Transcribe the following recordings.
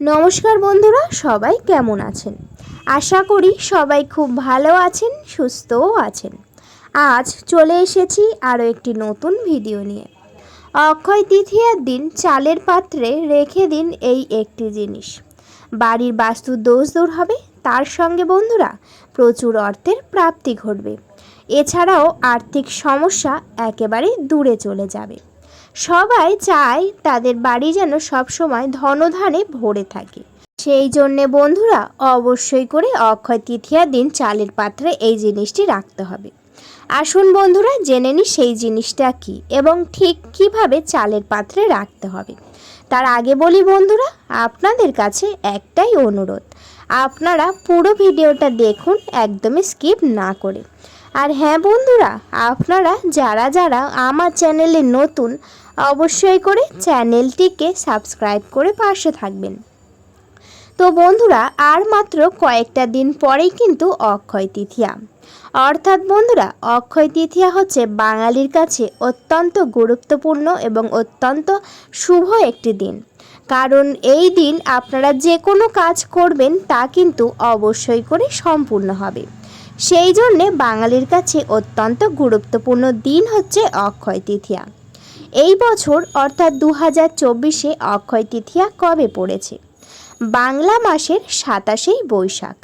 নমস্কার বন্ধুরা, সবাই কেমন আছেন? আশা করি সবাই খুব ভালো আছেন, সুস্থও আছেন। আজ চলে এসেছি আরও একটি নতুন ভিডিও নিয়ে। অক্ষয় তৃতীয়ার দিন চালের পাত্রে রেখে দিন এই একটি জিনিস। বাড়ির বাস্তু দোষ দূর হবে, তার সঙ্গে বন্ধুরা, প্রচুর অর্থের প্রাপ্তি ঘটবে। এছাড়াও আর্থিক সমস্যা একেবারে দূরে চলে যাবে। সবাই চায় তাদের বাড়ি যেন সবসময় ধনধানে ভরে থাকে। সেই জন্যে বন্ধুরা, অবশ্যই করে অক্ষয় তৃতীয়ার দিন চালের পাত্রে এই জিনিসটি রাখতে হবে। আসুন বন্ধুরা, জেনে নিই সেই জিনিসটা কি এবং ঠিক কীভাবে চালের পাত্রে রাখতে হবে। তার আগে বলি বন্ধুরা, আপনাদের কাছে একটাই অনুরোধ, আপনারা পুরো ভিডিওটা দেখুন, একদমই স্কিপ না করে। আর হ্যাঁ বন্ধুরা, আপনারা যারা যারা আমার চ্যানেলে নতুন অবশ্যই করে চ্যানেলটিকে সাবস্ক্রাইব করে পাশে থাকবেন। তো বন্ধুরা, আর মাত্র কয়েকটা দিন পরেই কিন্তু অক্ষয় তৃতীয়া। অর্থাৎ বন্ধুরা, অক্ষয় তৃতীয়া হচ্ছে বাঙালির কাছে অত্যন্ত গুরুত্বপূর্ণ এবং অত্যন্ত শুভ একটি দিন। কারণ এই দিন আপনারা যে কোনো কাজ করবেন, তা কিন্তু অবশ্যই করে সম্পূর্ণ হবে। সেই জন্যে বাঙালির কাছে অত্যন্ত গুরুত্বপূর্ণ দিন হচ্ছে অক্ষয় তৃতীয়া। এই বছর, অর্থাৎ দু হাজার চব্বিশে অক্ষয় তৃতীয়া কবে পড়েছে? বাংলা মাসের সাতাশেই বৈশাখ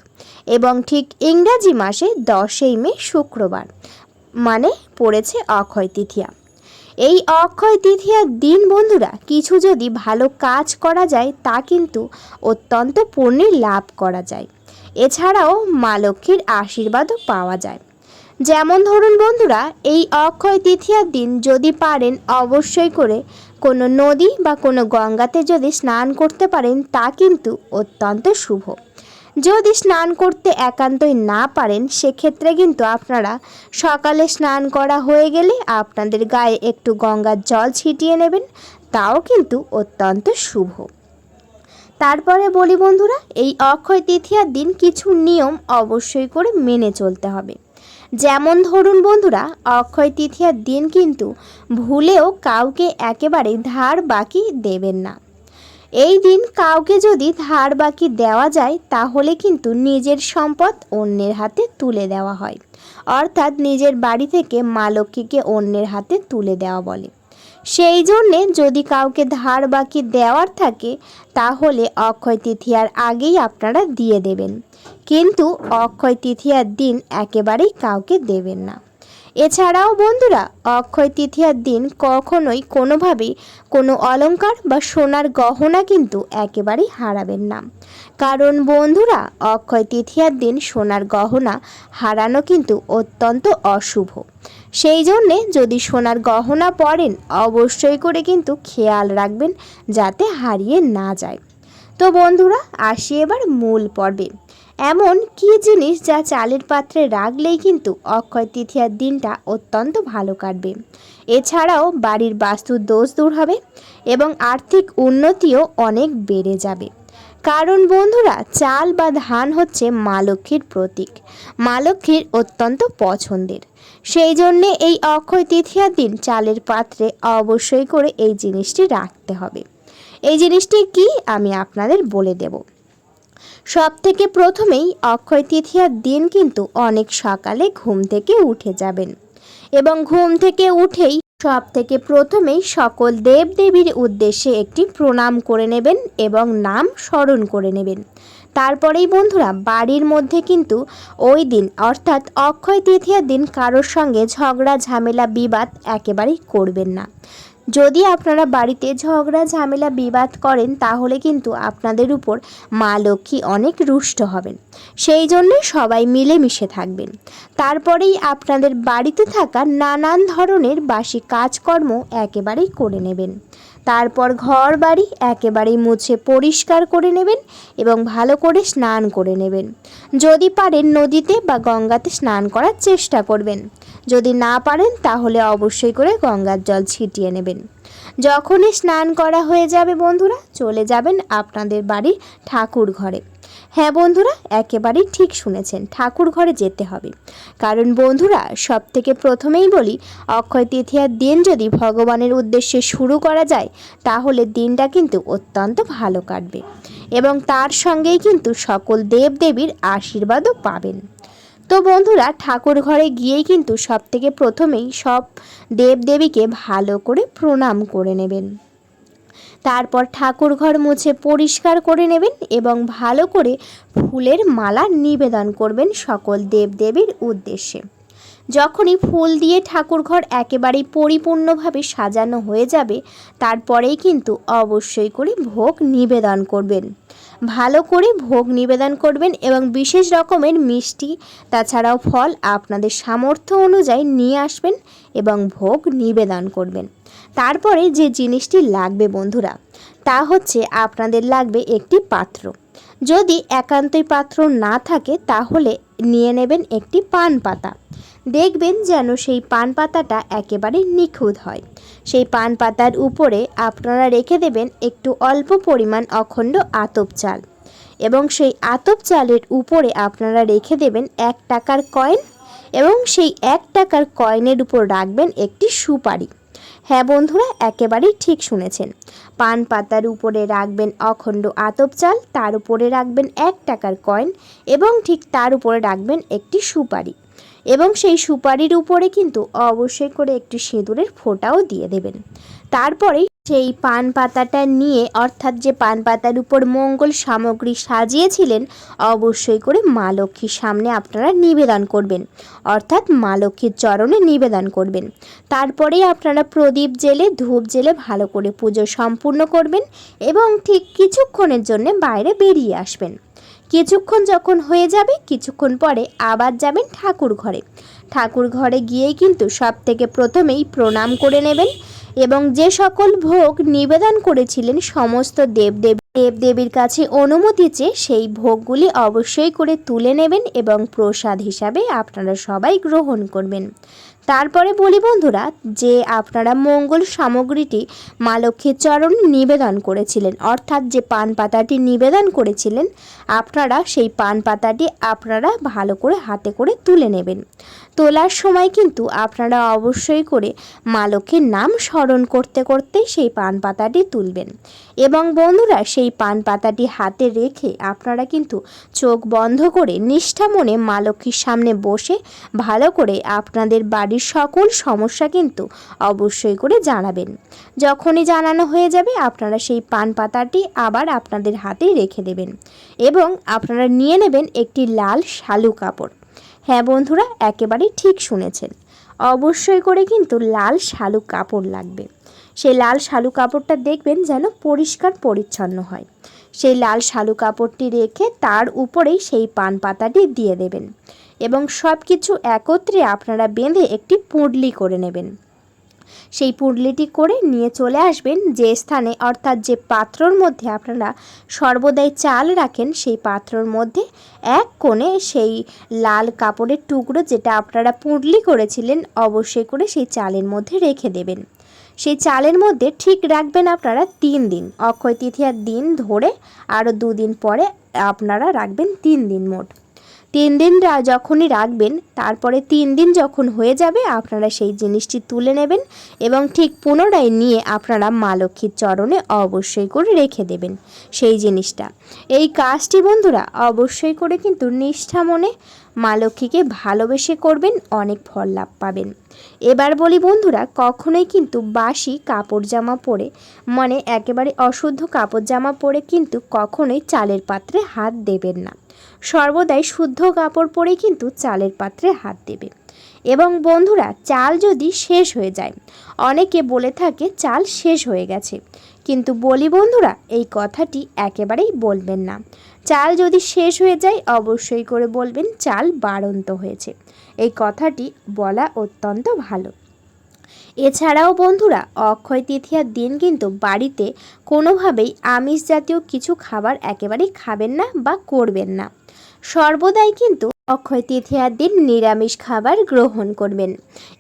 এবং ঠিক ইংরাজি মাসে দশই মে শুক্রবার মানে পড়েছে অক্ষয় তৃতীয়া। এই অক্ষয় তৃতীয়ার দিন বন্ধুরা, কিছু যদি ভালো কাজ করা যায়, তা কিন্তু অত্যন্ত পুণ্যের লাভ করা যায়। এছাড়াও মা লক্ষ্মীর আশীর্বাদও পাওয়া যায়। যেমন ধরুন বন্ধুরা, এই অক্ষয় তৃতীয়ার দিন যদি পারেন অবশ্যই করে কোনো নদী বা কোনো গঙ্গাতে যদি স্নান করতে পারেন, তা কিন্তু অত্যন্ত শুভ। যদি স্নান করতে একান্তই না পারেন, সেক্ষেত্রে কিন্তু আপনারা সকালে স্নান করা হয়ে গেলে আপনাদের গায়ে একটু গঙ্গার জল ছিটিয়ে নেবেন, তাও কিন্তু অত্যন্ত শুভ। তারপরে বলি বন্ধুরা, এই অক্ষয় তৃতীয়ার দিন কিছু নিয়ম অবশ্যই করে মেনে চলতে হবে। যেমন ধরুন বন্ধুরা, অক্ষয় তৃতীয়ার দিন কিন্তু ভুলেও কাউকে একেবারে ধার বাকি দেবেন না। এই দিন কাউকে যদি ধার বাকি দেওয়া যায়, তাহলে কিন্তু নিজের সম্পদ অন্যের হাতে তুলে দেওয়া হয়। অর্থাৎ নিজের বাড়ি থেকে মা লক্ষ্মীকে অন্যের হাতে তুলে দেওয়া বলে। সেই জন্যে যদি কাউকে ধার বাকি দেওয়ার থাকে, তাহলে অক্ষয় তৃতীয়ার আগেই আপনারা দিয়ে দেবেন। কিন্তু অক্ষয় তৃতীয়ার দিন একেবারেই কাউকে দেবেন না। এছাড়াও বন্ধুরা, অক্ষয় তৃতীয়ার দিন কখনোই কোনোভাবেই কোনো অলংকার বা সোনার গহনা কিন্তু একেবারেই হারাবেন না। কারণ বন্ধুরা, অক্ষয় তৃতীয়ার দিন সোনার গহনা হারানো কিন্তু অত্যন্ত অশুভ। সেই জন্যে যদি সোনার গহনা পরেন, অবশ্যই করে কিন্তু খেয়াল রাখবেন যাতে হারিয়ে না যায়। তো বন্ধুরা, আসি এবার মূল পর্বে। এমন কি জিনিস যা চালের পাত্রে রাখলেই কিন্তু অক্ষয় তৃতীয়ার দিনটা অত্যন্ত ভালো কাটবে? এছাড়াও বাড়ির বাস্তুর দোষ দূর হবে এবং আর্থিক উন্নতিও অনেক বেড়ে যাবে। কারণ বন্ধুরা, চাল বা ধান হচ্ছে মা লক্ষ্মীর প্রতীক। মা লক্ষ্মীর অত্যন্ত পছন্দের। সেই জন্যে এই অক্ষয় তৃতীয়ার দিন চালের পাত্রে অবশ্যই করে এই জিনিসটি রাখতে হবে। এই জিনিসটি কি? আমি আপনাদের বলে দেব। সব থেকে প্রথমেই অক্ষয় তৃতীয়ার দিন কিন্তু অনেক সকালে ঘুম থেকে উঠে যাবেন। এবং ঘুম থেকে উঠেই সব থেকে প্রথমেই সকল দেব দেবীর উদ্দেশ্যে একটি প্রণাম করে নেবেন এবং নাম স্মরণ করে নেবেন। তারপরেই বন্ধুরা, বাড়ির মধ্যে কিন্তু ওই দিন, অর্থাৎ অক্ষয় তৃতীয়ার দিন কারোর সঙ্গে ঝগড়া, ঝামেলা, বিবাদ একেবারেই করবেন না। যদি আপনারা বাড়িতে ঝগড়া, ঝামেলা, বিবাদ করেন, তাহলে কিন্তু আপনাদের উপর মা লক্ষ্মী অনেক রুষ্ট হবেন। সেই জন্য সবাই মিলেমিশে থাকবেন। তারপরেই আপনাদের বাড়িতে থাকা নানান ধরনের বাসি কাজকর্ম একেবারেই করে নেবেন। তারপর ঘর বাড়ি একেবারেই মুছে পরিষ্কার করে নেবেন এবং ভালো করে স্নান করে নেবেন। যদি পারেন নদীতে বা গঙ্গাতে স্নান করার চেষ্টা করবেন। যদি না পারেন তাহলে অবশ্যই করে গঙ্গার জল ছিটিয়ে নেবেন। যখনই স্নান করা হয়ে যাবে বন্ধুরা, চলে যাবেন আপনাদের বাড়ির ঠাকুর ঘরে হ্যাঁ বন্ধুরা, একেবারেই ঠিক শুনেছেন, ঠাকুর ঘরে যেতে হবে। কারণ বন্ধুরা সব থেকে প্রথমেই বলি, অক্ষয় তৃতীয়ার দিন যদি ভগবানের উদ্দেশ্যে শুরু করা যায়, তাহলে দিনটা কিন্তু অত্যন্ত ভালো কাটবে। এবং তার সঙ্গেই কিন্তু সকল দেবদেবীর আশীর্বাদও পাবেন। তো বন্ধুরা, ঠাকুর ঘরে গিয়েই কিন্তু সব থেকে প্রথমেই সব দেবদেবীকে ভালো করে প্রণাম করে নেবেন। তারপর ঠাকুর ঘর মুছে পরিষ্কার করে নেবেন এবং ভালো করে ফুলের মালা নিবেদন করবেন সকল দেবদেবীর উদ্দেশ্যে। যখনই ফুল দিয়ে ঠাকুর ঘর একেবারেই পরিপূর্ণভাবে সাজানো হয়ে যাবে, তারপরেই কিন্তু অবশ্যই করে ভোগ নিবেদন করবেন। ভালো করে ভোগ নিবেদন করবেন এবং বিশেষ রকমের মিষ্টি, তাছাড়াও ফল আপনাদের সামর্থ্য অনুযায়ী নিয়ে আসবেন এবং ভোগ নিবেদন করবেন। তারপরে যে জিনিসটি লাগবে বন্ধুরা, তা হচ্ছে আপনাদের লাগবে একটি পাত্র। যদি একান্তই পাত্র না থাকে, তাহলে নিয়ে নেবেন একটি পান পাতা। দেখবেন যেন সেই পান পাতাটা একেবারে নিখুঁত হয়। সেই পান পাতার উপরে আপনারা রেখে দেবেন একটু অল্প পরিমাণ অখণ্ড আতপ চাল। এবং সেই আতপ চালের উপরে আপনারা রেখে দেবেন এক টাকার কয়েন এবং সেই এক টাকার কয়েনের উপর রাখবেন একটি সুপারি। হ্যাঁ বন্ধুরা, একেবারেই ঠিক শুনেছেন। পান পাতার উপরে রাখবেন অখণ্ড আতপ চাল, তার উপরে রাখবেন এক টাকার কয়েন এবং ঠিক তার উপরে রাখবেন একটি সুপারি। এবং সেই সুপারির উপরে কিন্তু অবশ্যই করে একটি সিঁদুরের ফোঁটাও দিয়ে দেবেন। তারপরে সেই পান পাতাটা নিয়ে, অর্থাৎ যে পান পাতার উপর মঙ্গল সামগ্রী সাজিয়েছিলেন, অবশ্যই করে মা লক্ষ্মীর সামনে আপনারা নিবেদন করবেন। অর্থাৎ মা লক্ষ্মীর চরণে নিবেদন করবেন। তারপরেই আপনারা প্রদীপ জেলে, ধূপ জেলে ভালো করে পুজো সম্পূর্ণ করবেন এবং ঠিক কিছুক্ষণের জন্য বাইরে বেরিয়ে আসবেন। কিছুক্ষণ যখন হয়ে যাবে, কিছুক্ষণ পরে আবার যাবেন ঠাকুর ঘরে। ঠাকুর ঘরে গিয়েই কিন্তু সব থেকে প্রথমেই প্রণাম করে নেবেন। এবং যে সকল ভোগ নিবেদন করেছিলেন সমস্ত দেবদেব, দেবদেবীর কাছে অনুমতি চেয়ে সেই ভোগগুলি অবশ্যই করে তুলে নেবেন এবং প্রসাদ হিসাবে আপনারা সবাই গ্রহণ করবেন। তারপরে বলি বন্ধুরা যে আপনারা মঙ্গল সামগ্রীটি মা লক্ষ্মীর চরণ নিবেদন করেছিলেন, অর্থাৎ যে পান পাতাটি নিবেদন করেছিলেন, আপনারা সেই পান পাতাটি আপনারা ভালো করে হাতে করে তুলে নেবেন। তোলার সময় কিন্তু আপনারা অবশ্যই করে মা লক্ষ্মীর নাম স্মরণ করতে করতে সেই পান পাতাটি তুলবেন। এবং বন্ধুরা সেই পান পাতাটি হাতে রেখে আপনারা কিন্তু চোখ বন্ধ করে নিষ্ঠা মনে মা লক্ষ্মীর সামনে বসে ভালো করে আপনাদের বাড়ির সকল সমস্যা কিন্তু অবশ্যই করে জানাবেন। যখনই জানানো হয়ে যাবে, আপনারা সেই পান পাতাটি আবার আপনাদের হাতেই রেখে দেবেন এবং আপনারা নিয়ে নেবেন একটি লাল শালু কাপড়। হ্যাঁ বন্ধুরা, একেবারেই ঠিক শুনেছেন। অবশ্যই করে কিন্তু লাল শালু কাপড় লাগবে। সেই লাল শালু কাপড়টা দেখবেন যেন পরিষ্কার পরিচ্ছন্ন হয়। সেই লাল শালু কাপড়টি রেখে তার উপরেই সেই পান পাতাটি দিয়ে দেবেন। এবং সব কিছু একত্রে আপনারা বেঁধে একটি পুঁডলি করে নেবেন। সেই পুঁডলিটি করে নিয়ে চলে আসবেন যে স্থানে, অর্থাৎ যে পাত্রর মধ্যে আপনারা সর্বদাই চাল রাখেন, সেই পাত্রর মধ্যে এক কোণে সেই লাল কাপড়ের টুকরো যেটা আপনারা পুঁডলি করেছিলেন, অবশ্যই করে সেই চালের মধ্যে রেখে দেবেন। সেই চালের মধ্যে ঠিক রাখবেন আপনারা তিন দিন, অক্ষয় তৃতীয়ার দিন ধরে আরও দুদিন পরে আপনারা রাখবেন তিন দিন মোট। তিন দিন যখনই রাখবেন, তারপরে তিন দিন যখন হয়ে যাবে, আপনারা সেই জিনিসটি তুলে নেবেন এবং ঠিক পুনরায় নিয়ে আপনারা মা লক্ষ্মীর চরণে অবশ্যই করে রেখে দেবেন সেই জিনিসটা। এই কাজটি বন্ধুরা, অবশ্যই করে কিন্তু নিষ্ঠা মনে মা লক্ষ্মীকে ভালোবেসে করবেন, অনেক ফল লাভ পাবেন। এবার বলি বন্ধুরা, কখনোই কিন্তু বাসি কাপড় জামা পরে মানে একেবারে অশুদ্ধ কাপড় জামা পরে কিন্তু কখনোই চালের পাত্রে হাত দেবেন না। সর্বদাই শুদ্ধ কাপড় পরে কিন্তু চালের পাত্রে হাত দেবে। এবং বন্ধুরা, চাল যদি শেষ হয়ে যায়, অনেকে বলে থাকে চাল শেষ হয়ে গেছে, কিন্তু বলি বন্ধুরা, এই কথাটি একেবারেই বলবেন না। চাল যদি শেষ হয়ে যায়, অবশ্যই করে বলবেন চাল বাড়ন্ত হয়েছে। এই কথাটি বলা অত্যন্ত ভালো। এছাড়াও বন্ধুরা, অক্ষয় তৃতীয়ার দিন কিন্তু বাড়িতে কোনোভাবেই আমিষ জাতীয় কিছু খাবার একেবারেই খাবেন না বা করবেন না। সর্বদাই কিন্তু অক্ষয় তৃতীয়ার দিন নিরামিষ খাবার গ্রহণ করবেন।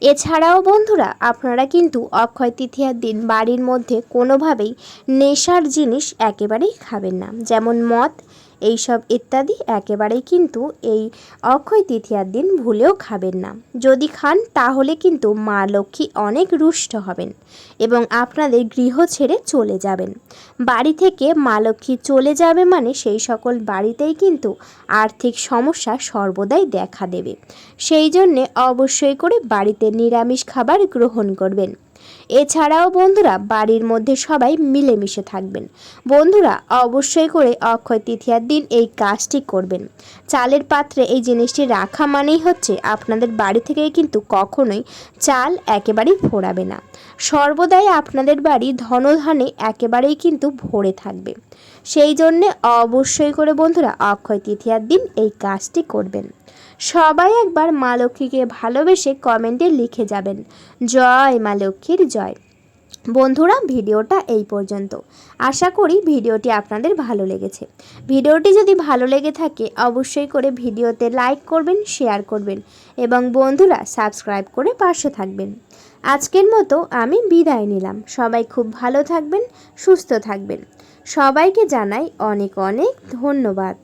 এছাড়াও বন্ধুরা, আপনারা কিন্তু অক্ষয় তৃতীয়ার দিন বাড়ির মধ্যে কোনোভাবেই নেশার জিনিস একেবারেই খাবেন না। যেমন মদ এইসব ইত্যাদি একেবারেই কিন্তু এই অক্ষয় তৃতীয়ার দিন ভুলেও খাবেন না। যদি খান, তাহলে কিন্তু মা লক্ষ্মী অনেক রুষ্ট হবেন এবং আপনাদের গৃহ ছেড়ে চলে যাবেন। বাড়ি থেকে মা লক্ষ্মী চলে যাবে মানে সেই সকল বাড়িতেই কিন্তু আর্থিক সমস্যা সর্বদাই দেখা দেবে। সেই জন্যে অবশ্যই করে বাড়িতে নিরামিষ খাবার গ্রহণ করবেন। এছাড়াও বন্ধুরা বাড়ির মধ্যে সবাই মিলেমিশে থাকবেন। বন্ধুরা অবশ্যই করে অক্ষয় তৃতীয়ার দিন এই কাজটি করবেন। চালের পাত্রে এই জিনিসটি রাখা মানেই হচ্ছে আপনাদের বাড়ি থেকে কিন্তু কখনোই চাল একেবারেই ফোরাবে না। সর্বদাই আপনাদের বাড়ি ধনধানে একেবারেই কিন্তু ভরে থাকবে। সেই জন্যে অবশ্যই করে বন্ধুরা অক্ষয় তৃতীয়ার দিন এই কাজটি করবেন। সবাই একবার মা লক্ষ্মীকে ভালোবেসে কমেন্টে লিখে যাবেন। জয় মা লক্ষ্মীর জয়। বন্ধুরা, ভিডিওটা এই পর্যন্ত। আশা করি ভিডিওটি আপনাদের ভালো লেগেছে। ভিডিওটি যদি ভালো লেগে থাকে, অবশ্যই করে ভিডিওতে লাইক করবেন, শেয়ার করবেন এবং বন্ধুরা, সাবস্ক্রাইব করে পাশে থাকবেন। আজকের মতো আমি বিদায় নিলাম। সবাই খুব ভালো থাকবেন, সুস্থ থাকবেন। সবাইকে জানাই অনেক অনেক ধন্যবাদ।